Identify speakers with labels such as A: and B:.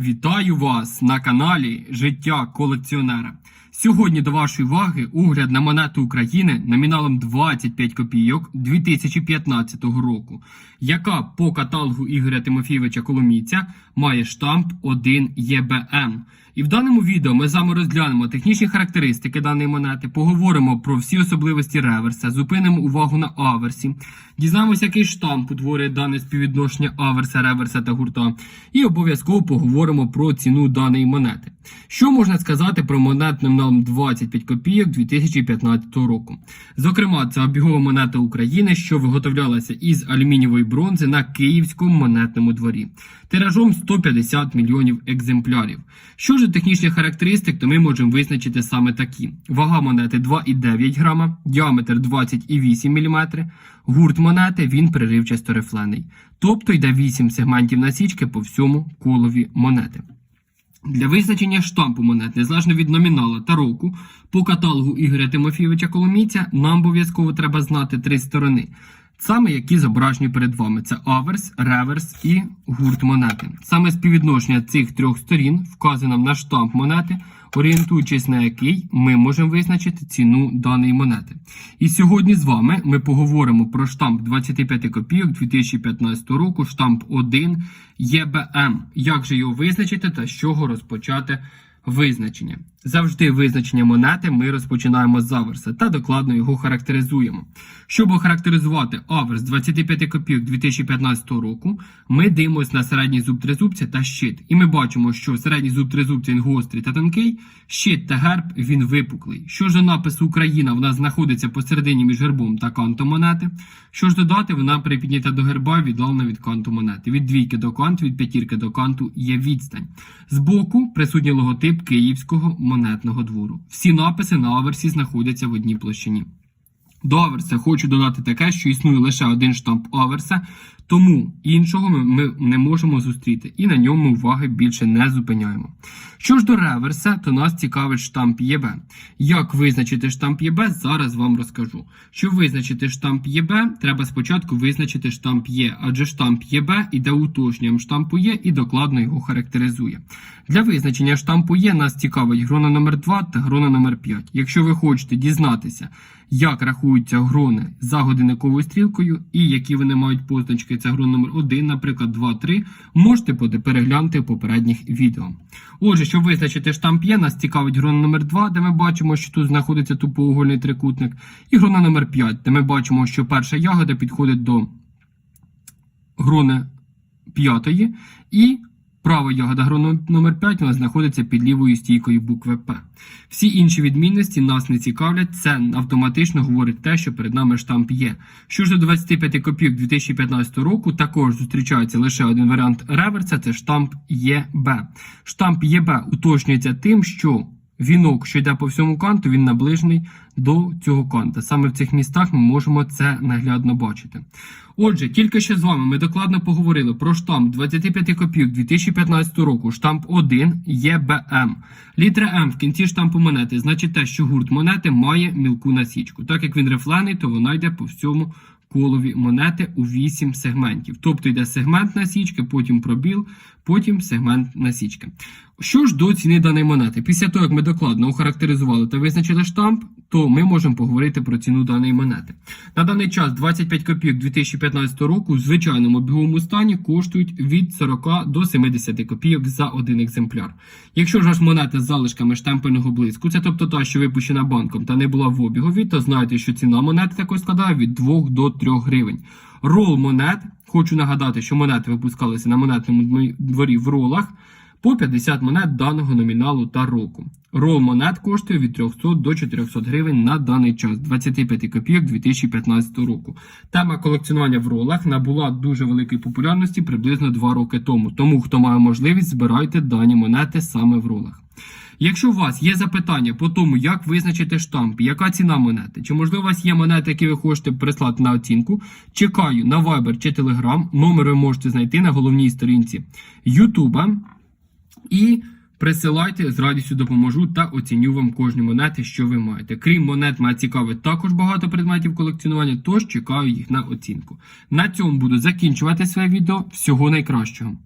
A: Вітаю вас на каналі Життя колекціонера. Сьогодні до вашої уваги огляд на монету України номіналом 25 копійок 2015 року, яка по каталогу Ігоря Тимофійовича Коломійця має штамп 1 ЄБМ. І в даному відео ми з вами розглянемо технічні характеристики даної монети, поговоримо про всі особливості реверса, зупинимо увагу на аверсі, дізнаємося, який штамп утворює дане співвідношення аверса, реверса та гурта, і обов'язково поговоримо про ціну даної монети. Що можна сказати про монет номіналом 25 копійок 2015 року? Зокрема, це обігова монета України, що виготовлялася із алюмінієвої бронзи на київському монетному дворі, тиражом 150 мільйонів екземплярів. Що ж до технічних характеристик, то ми можемо визначити саме такі: вага монети 2,9 грама, діаметр 20,8 мм, гурт монети він приривчасто рифлений, тобто йде 8 сегментів насічки по всьому колові монети. Для визначення штампу монет, незалежно від номінала та року, по каталогу Ігоря Тимофійовича Коломійця, нам обов'язково треба знати три сторони. Саме які зображені перед вами: це аверс, реверс і гурт монети. Саме співвідношення цих трьох сторін вказує нам на штамп монети, орієнтуючись на який ми можемо визначити ціну даної монети. І сьогодні з вами ми поговоримо про штамп 25 копійок 2015 року, штамп 1 ЄБМ. Як же його визначити та з чого розпочати визначення? Завжди визначення монети ми розпочинаємо з аверса та докладно його характеризуємо. Щоб охарактеризувати аверс 25 копійок 2015 року, ми дивимося на середній зуб тризубця та щит. І ми бачимо, що середній зуб тризубця він гострий та тонкий, щит та герб він випуклий. Що ж до напису Україна в нас знаходиться посередині між гербом та кантом монети. Що ж додати, вона припіднята до герба віддалена від канту монети. Від двійки до канту, від п'ятірки до канту є відстань. Збоку присутній логотип Київського монетного двору. Всі написи на аверсі знаходяться в одній площині. До аверса хочу додати таке, що існує лише один штамп аверса, тому іншого ми не можемо зустріти і на ньому уваги більше не зупиняємо. Що ж до реверса, то нас цікавить штамп ЄБ. Як визначити штамп ЄБ, зараз вам розкажу. Щоб визначити штамп ЄБ, треба спочатку визначити штамп Є, адже штамп ЄБ іде уточненням штампу Є і докладно його характеризує. Для визначення штампу Є нас цікавить грона номер 2 та грона номер 5. Якщо ви хочете дізнатися, як рахуються грони за годинниковою стрілкою і які вони мають позначки, це грон номер 1, наприклад, 2, 3, можете переглянути в попередніх відео. Отже, щоб визначити штамп Є, нас цікавить грона номер 2, де ми бачимо, що тут знаходиться тупоугольний трикутник, і грона номер 5, де ми бачимо, що перша ягода підходить до грони п'ятої, і права ягода грону номер 5 у нас знаходиться під лівою стійкою букви П. Всі інші відмінності нас не цікавлять, це автоматично говорить те, що перед нами штамп є. Що ж до 25 копійок 2015 року, також зустрічається лише один варіант реверса це штамп ЄБ. Штамп ЄБ уточнюється тим, що Вінок, що йде по всьому канту, він наближений до цього канта. Саме в цих містах ми можемо це наглядно бачити. Отже, тільки що з вами ми докладно поговорили про штамп 25 копійок 2015 року, штамп 1 ЄБМ. Літера М в кінці штампу монети значить те, що гурт монети має мілку насічку. Так як він рифлений, то вона йде по всьому колові монети у 8 сегментів. Тобто йде сегмент насічки, потім пробіл, потім сегмент насічки. Що ж до ціни даної монети? Після того, як ми докладно охарактеризували та визначили штамп, то ми можемо поговорити про ціну даної монети. На даний час 25 копійок 2015 року в звичайному біговому стані коштують від 40 до 70 копійок за один екземпляр. Якщо ж аж монета з залишками штемпельного блиску, це тобто та, що випущена банком та не була в обігові, то знайте, що ціна монети також складає від 2 до 3 гривень. Рол монет, хочу нагадати, що монети випускалися на монетному дворі в ролах по 50 монет даного номіналу та року. Рол монет коштує від 300 до 400 гривень на даний час 25 копійок 2015 року. Тема колекціонування в ролах набула дуже великої популярності приблизно 2 роки тому. Тому, хто має можливість, збирайте дані монети саме в ролах. Якщо у вас є запитання по тому, як визначити штамп, яка ціна монети, чи можливо у вас є монети, які ви хочете прислати на оцінку, чекаю на Viber чи Telegram. Номер ви можете знайти на головній сторінці YouTube. І присилайте, з радістю допоможу та оціню вам кожні монети, що ви маєте. Крім монет, мене цікавить також багато предметів колекціонування, тож чекаю їх на оцінку. На цьому буду закінчувати своє відео. Всього найкращого.